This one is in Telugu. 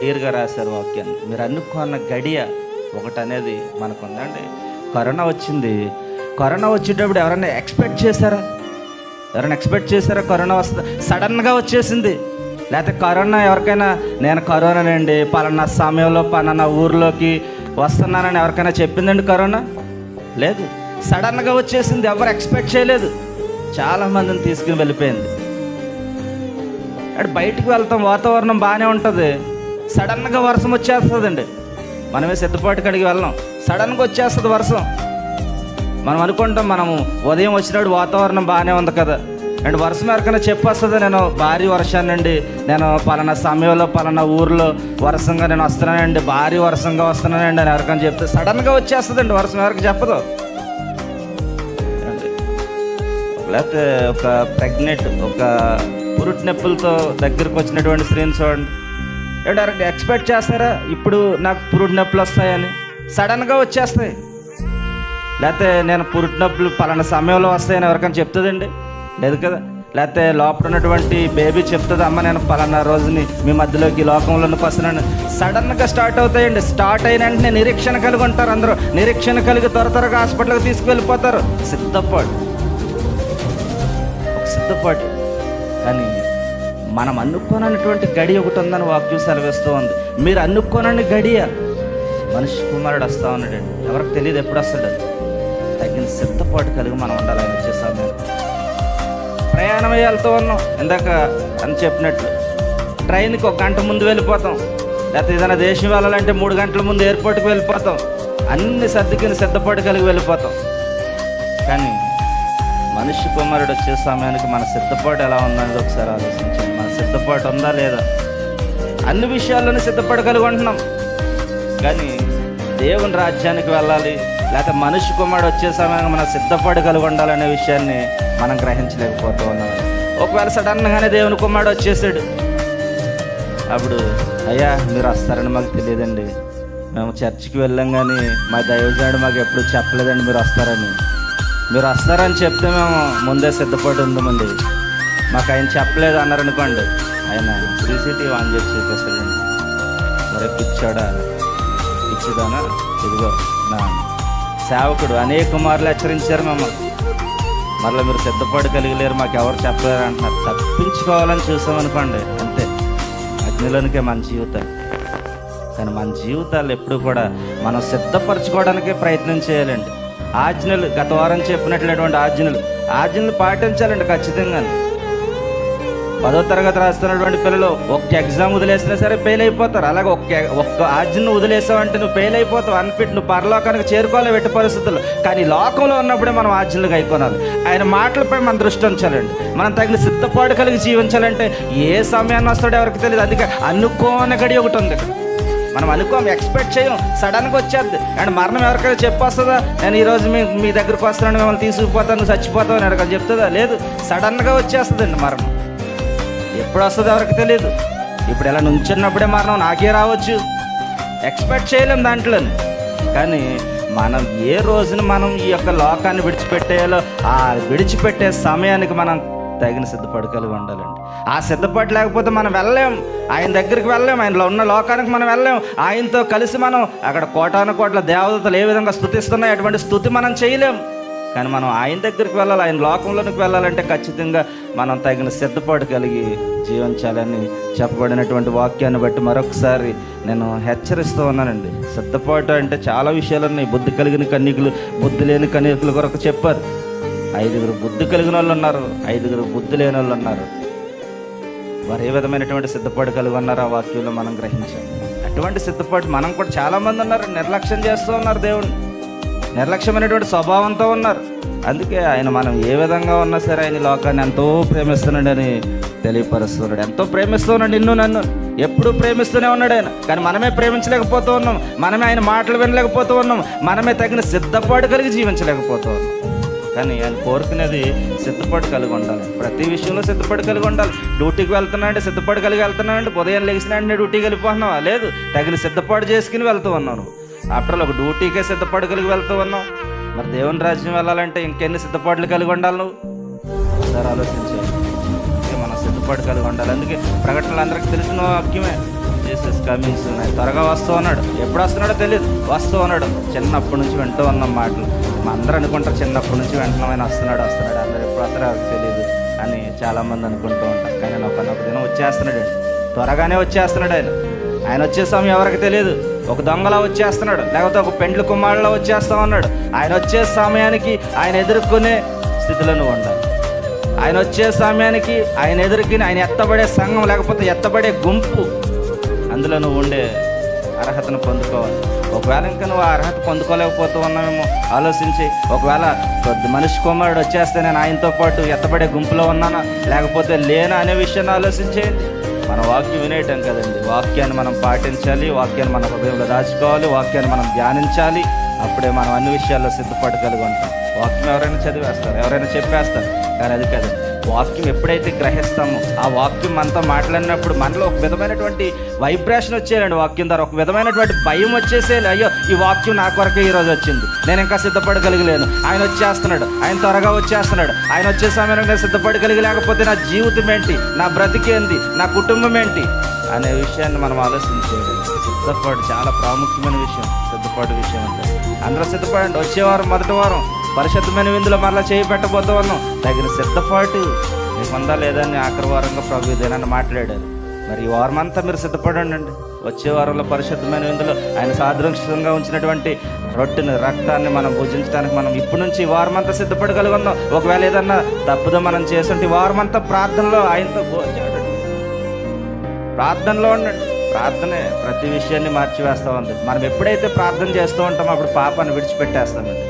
క్లియర్గా రాశారు వాక్యాన్ని. మీరు అనుకున్న గడియ ఒకటి అనేది మనకు ఉందండి కరోనా వచ్చింది. కరోనా వచ్చేటప్పుడు ఎవరైనా ఎక్స్పెక్ట్ చేశారా? ఎవరైనా ఎక్స్పెక్ట్ చేశారా కరోనా వస్తుంది సడన్గా వచ్చేసింది? లేకపోతే కరోనా ఎవరికైనా నేను కరోనానండి పలానా సమయంలో పలానా ఊర్లోకి వస్తున్నానని ఎవరికైనా చెప్పిందండి కరోనా? లేదు. సడన్గా వచ్చేసింది ఎవరు ఎక్స్పెక్ట్ చేయలేదు. చాలా మందిని తీసుకుని వెళ్ళిపోయింది. అంటే బయటికి వెళ్తాం వాతావరణం బాగానే ఉంటుంది. సడన్గా వర్షం వచ్చేస్తుందండి. మనమే సిద్ధపాటు కడిగి వెళ్ళాం. సడన్గా వచ్చేస్తుంది వర్షం. మనం అనుకుంటాం మనము ఉదయం వచ్చినప్పుడు వాతావరణం బాగానే ఉంది కదా. అండ్ వర్షం ఎవరికైనా చెప్పేస్తుంది నేను భారీ వర్షానండి నేను పలానా సమయంలో పలానా ఊర్లో వర్షంగా నేను వస్తున్నానండి. భారీ వర్షంగా వస్తున్నానండి అని ఎవరికైనా చెప్తే సడన్గా వచ్చేస్తుందండి. వర్షం ఎవరికి చెప్పదు. లేకపోతే ఒక ప్రెగ్నెంట్ ఒక పురుటి నొప్పులతో దగ్గరకు వచ్చినటువంటి స్త్రీని చూడండి. ఏంటి ఎక్స్పెక్ట్ చేస్తారా? ఇప్పుడు నాకు పురుడు నొప్పులు వస్తాయని. సడన్గా వచ్చేస్తాయి. లేకపోతే నేను పురుడు నొప్పులు పలానా సమయంలో వస్తాయని ఎవరికైనా చెప్తుందండి? లేదు కదా? లేకపోతే లోపల ఉన్నటువంటి బేబీ చెప్తుంది అమ్మ నేను పలానా రోజుని మీ మధ్యలోకి ఈ లోకంలోకి వస్తున్నాను? సడన్గా స్టార్ట్ అవుతాయండి. స్టార్ట్ అయిన వెంటనే నిరీక్షణ కలిగి ఉంటారు అందరూ. నిరీక్షణ కలిగి త్వర త్వరగా హాస్పిటల్కి తీసుకువెళ్ళిపోతారు. సిద్ధపాటు. సిద్ధపాటు. కానీ మనం అనుకోనటువంటి గడి ఒకటి ఉందని వాక్యం సెలవిస్తూ ఉంది. మీరు అనుకోనని గడియ మనిషి కుమారుడు వస్తా ఉన్నాడండి. ఎవరికి తెలియదు ఎప్పుడు వస్తాడు. తగిన సిద్ధపాటు కలిగి మనం ఉండాలి ఆయన వచ్చే సమయం ప్రయాణం వెళ్తూ ఉన్నాం. ఇందాక అని చెప్పినట్లు ట్రైన్కి ఒక గంట ముందు వెళ్ళిపోతాం. లేకపోతే ఏదైనా దేశం వెళ్ళాలంటే మూడు గంటల ముందు ఎయిర్పోర్ట్కి వెళ్ళిపోతాం. అన్ని సర్దుకుని సిద్ధపాటు కలిగి వెళ్ళిపోతాం. కానీ మనిషి కుమారుడు వచ్చే సమయానికి మన సిద్ధపాటు ఎలా ఉందనేది ఒకసారి ఆలోచించండి. మన సిద్ధపాటు ఉందా లేదా? అన్ని విషయాల్లోనూ సిద్ధపాటు కలిగి ఉంటున్నాం. కానీ దేవుని రాజ్యానికి వెళ్ళాలి లేకపోతే మనిషి కుమారుడు వచ్చే సమయానికి మన సిద్ధపాటు కలిగి ఉండాలనే విషయాన్ని మనం గ్రహించలేకపోతూ ఉన్నాం. ఒకవేళ సడన్గానే దేవుని కుమారుడు వచ్చేసాడు. అప్పుడు అయ్యా మీరు వస్తారని మాకు తెలియదండి. మేము చర్చికి వెళ్ళాం కానీ మా దైవజనుడు మాకు ఎప్పుడు చెప్పలేదండి మీరు వస్తారని. మీరు వస్తారని చెప్తే మేము ముందే సిద్ధపడి ఉందామండి. మాకు ఆయన చెప్పలేదు అన్నారు అనుకోండి. ఆయన సీసీటీవీ ఆన్ చేసి చూపిస్తాడండి. మరి పిచ్చాడా? పిచ్చిదానా? ఇదిగో నా సేవకుడు. అనేక మార్లు హెచ్చరించారు మమ్మల్ని. మరలా మీరు సిద్ధపాటు కలిగలేరు మాకు ఎవరు చెప్పలేరు అంటున్నారు. తప్పించుకోవాలని చూసామనుకోండి అంతే. అగ్నిలోనికే మన జీవితాలు. కానీ మన జీవితాలు ఎప్పుడు కూడా మనం సిద్ధపరచుకోవడానికే ప్రయత్నం చేయాలండి. ఆజ్ఞలు గత వారం చెప్పినట్లటువంటి ఆజ్ఞలు. ఆజ్ఞలు పాటించాలండి ఖచ్చితంగా పదో తరగతి రాస్తున్నటువంటి పిల్లలు ఒక్క ఎగ్జామ్ వదిలేసినా సరే ఫెయిల్ అయిపోతారు. అలాగే ఒక్క ఒక్క ఆజ్ఞను వదిలేసావంటే నువ్వు ఫెయిల్ అయిపోతావు. అన్ఫిట్ నువ్వు పరలోకానికి చేరుకోవాలి వెట్టి పరిస్థితులు. కానీ లోకంలో ఉన్నప్పుడే మనం ఆజ్ఞలు కైకొనాలి. ఆయన మాటలపై మన దృష్టి ఉంచాలండి. మనం తగిన సిద్ధపాటు కలిగి జీవించాలంటే ఏ సమయాన్ని వస్తాడో ఎవరికి తెలియదు. అందుకే అనుకోని గడి ఒకటి ఉంది. మనం అనుకోం ఎక్స్పెక్ట్ చేయం. సడన్గా వచ్చేది. అండ్ మరణం ఎవరికైనా చెప్పొస్తుందా? నేను ఈరోజు మీ మీ దగ్గరకు వస్తున్నాను మిమ్మల్ని తీసుకుపోతాను చచ్చిపోతావు అని ఎవరికైనా చెప్తుందా? లేదు. సడన్గా వచ్చేస్తుందండి మరణం. ఎప్పుడు వస్తుందో ఎవరికి తెలియదు ఇప్పుడు ఇలా నుంచున్నప్పుడే మరణం నాకే రావచ్చు. ఎక్స్పెక్ట్ చేయలేం దాంట్లో కానీ మనం ఏ రోజున మనం ఈ యొక్క లోకాన్ని విడిచిపెట్టేయాలో ఆ విడిచిపెట్టే సమయానికి మనం తగిన సిద్ధపాటు కలిగి ఉండాలండి. ఆ సిద్ధపాటు లేకపోతే మనం వెళ్ళలేం. ఆయన దగ్గరికి వెళ్ళలేం. ఆయనలో ఉన్న లోకానికి మనం వెళ్ళలేం. ఆయనతో కలిసి మనం అక్కడ కోటాను కోట్ల దేవతలు ఏ విధంగా స్థుతిస్తున్నాయి అటువంటి స్థుతి మనం చేయలేం. కానీ మనం ఆయన దగ్గరికి వెళ్ళాలి. ఆయన లోకంలోనికి వెళ్ళాలంటే ఖచ్చితంగా మనం తగిన సిద్ధపాటు కలిగి జీవించాలని చెప్పబడినటువంటి వాక్యాన్ని బట్టి మరొకసారి నేను హెచ్చరిస్తూ ఉన్నానండి. సిద్ధపాటు అంటే చాలా విషయాలు ఉన్నాయి బుద్ధి కలిగిన కన్యకులు బుద్ధి లేని కన్యకుల కొరకు చెప్పారు. ఐదుగురు బుద్ధి కలిగిన వాళ్ళు ఉన్నారు. ఐదుగురు బుద్ధి లేని వాళ్ళు ఉన్నారు. వారు ఏ విధమైనటువంటి సిద్ధపాటు కలిగి ఉన్నారు ఆ వాక్యంలో మనం గ్రహించాం. అటువంటి సిద్ధపాటు మనం కూడా చాలామంది ఉన్నారు. నిర్లక్ష్యం చేస్తూ ఉన్నారు దేవుణ్ణి నిర్లక్ష్యమైనటువంటి స్వభావంతో ఉన్నారు. అందుకే ఆయన మనం ఏ విధంగా ఉన్నా సరే ఆయన లోకాన్ని ఎంతో ప్రేమిస్తున్నాడని తెలియపరుస్తున్నాడు. ఎంతో ప్రేమిస్తున్నాడు నిన్ను నన్ను. ఎప్పుడు ప్రేమిస్తూనే ఉన్నాడు ఆయన. కానీ మనమే ప్రేమించలేకపోతూ ఉన్నాం. మనమే ఆయన మాటలు వినలేకపోతూ ఉన్నాం. మనమే తగిన సిద్ధపాటు కలిగి జీవించలేకపోతూ ఉన్నాం. కానీ ఆయన కోరుకునేది సిద్ధపాటు కలిగి ఉండాలి. ప్రతి విషయంలో సిద్ధపడి కలిగి ఉండాలి. డ్యూటీకి వెళ్తున్నాడు సిద్ధపడి కలిగి వెళ్తున్నాడు. ఉదయం లేచినాడు డ్యూటీకి వెళ్ళిపోతున్నావా? లేదు. తగిన సిద్ధపాటు చేసుకుని వెళ్తూ ఉన్నాను. ఆఫ్టర్ ఒక డ్యూటీకే సిద్ధపడి కలిగి వెళ్తూ ఉన్నావు. మరి దేవుని రాజ్యం వెళ్ళాలంటే ఇంకెన్ని సిద్ధపాట్లు కలిగి ఉండాలి నువ్వు? ఒకసారి ఆలోచించాలి మనం సిద్ధపాటు కలిగి ఉండాలి. అందుకే ప్రకటనలు అందరికీ తెలిసిన వాక్యమే. జీసస్ కమింగ్స్ ఉన్నాయి త్వరగా వస్తూ ఉన్నాడు. ఎప్పుడు వస్తున్నాడో తెలియదు వస్తూ ఉన్నాడు. చిన్నప్పటి నుంచి వింటూ ఉన్నాం మాటలు. అందరూ అనుకుంటారు చిన్నప్పటి నుంచి వెంటనే వస్తున్నాడు వస్తున్నాడు. అందరూ ఎప్పుడు వస్తారో తెలియదు అని చాలామంది అనుకుంటూ ఉంటారు. కానీ ఒక ఒక దినం వచ్చేస్తున్నాడు త్వరగానే వచ్చేస్తున్నాడు ఆయన. ఆయన వచ్చే సమయం ఎవరికి తెలియదు ఒక దొంగలా వచ్చేస్తున్నాడు. లేకపోతే ఒక పెండ్లి కుమారులా వచ్చేస్తా ఉన్నాడు. ఆయన వచ్చే సమయానికి ఆయన ఎదుర్కొనే స్థితిలో నువ్వు ఉండాలి. ఆయన వచ్చే సమయానికి ఆయన ఎదుర్కొని ఆయన ఎత్తబడే సంఘం లేకపోతే ఎత్తబడే గుంపు అందులో నువ్వు ఉండే అర్హతను పొందుకోవాలి. ఒకవేళ ఇంకా నువ్వు ఆ అర్హత పొందుకోలేకపోతూ ఉన్నామేమో ఆలోచించి ఒకవేళ కొద్ది మనిషి కుమారుడు వచ్చేస్తే నేను ఆయనతో పాటు ఎత్తబడే గుంపులో ఉన్నానా? లేకపోతే లేనా అనే విషయాన్ని ఆలోచించేయండి మన వాక్యం వినేయటం కదండి. వాక్యాన్ని మనం పాటించాలి వాక్యాన్ని మన హృదయంలో దాచుకోవాలి వాక్యాన్ని మనం ధ్యానించాలి. అప్పుడే మనం అన్ని విషయాల్లో సిద్ధపడగలిగి ఉంటాం. వాక్యం ఎవరైనా చదివేస్తారు ఎవరైనా చెప్పేస్తారు కానీ అది కాదు. వాక్యం ఎప్పుడైతే గ్రహిస్తామో ఆ వాక్యం మనతో మాట్లాడినప్పుడు మనలో ఒక విధమైనటువంటి వైబ్రేషన్ వచ్చేయాలండి వాక్యం ద్వారా. ఒక విధమైనటువంటి భయం వచ్చేసేయాలి. అయ్యో ఈ వాక్యం నా కొరకే ఈరోజు వచ్చింది. నేను ఇంకా సిద్ధపడగలిగలేను ఆయన వచ్చేస్తున్నాడు. ఆయన త్వరగా వచ్చేస్తున్నాడు. ఆయన వచ్చే సమయంలో నేను సిద్ధపడగలిగలేకపోతే నా జీవితం ఏంటి? నా బ్రతికేంది? నా కుటుంబం ఏంటి? అనే విషయాన్ని మనం ఆలోచించేయాలి సిద్ధపాటు చాలా ప్రాముఖ్యమైన విషయం సిద్ధపాటు విషయం అంటే అందరూ సిద్ధపడండి. వచ్చే వారం మొదటి వారం పరిశుద్ధమైన విందులో మరలా చేయి పెట్టబోతూ ఉన్నాం. తగిన సిద్ధపాటు మీకు ఉందా లేదా అని ఆఖరి వారంగా ప్రభు ఇదేనని మాట్లాడారు. మరి ఈ వారం అంతా మీరు సిద్ధపడండి అండి వచ్చే వారంలో పరిశుద్ధమైన విందులో ఆయన సాదృశ్యంగా ఉంచినటువంటి రొట్టెను రక్తాన్ని మనం భుజించడానికి మనం ఇప్పటి నుంచి వారం అంతా సిద్ధపడగలుగున్నాం ఒకవేళ ఏదన్నా తప్పుదో మనం చేస్తుంటే వారమంతా వారం అంతా ప్రార్థనలో ఆయనతో భోజనం ప్రార్థనలో ఉండండి ప్రార్థనే ప్రతి విషయాన్ని మార్చివేస్తూ ఉంది. మనం ఎప్పుడైతే ప్రార్థన చేస్తూ ఉంటామో అప్పుడు పాపాన్ని విడిచిపెట్టేస్తామండి.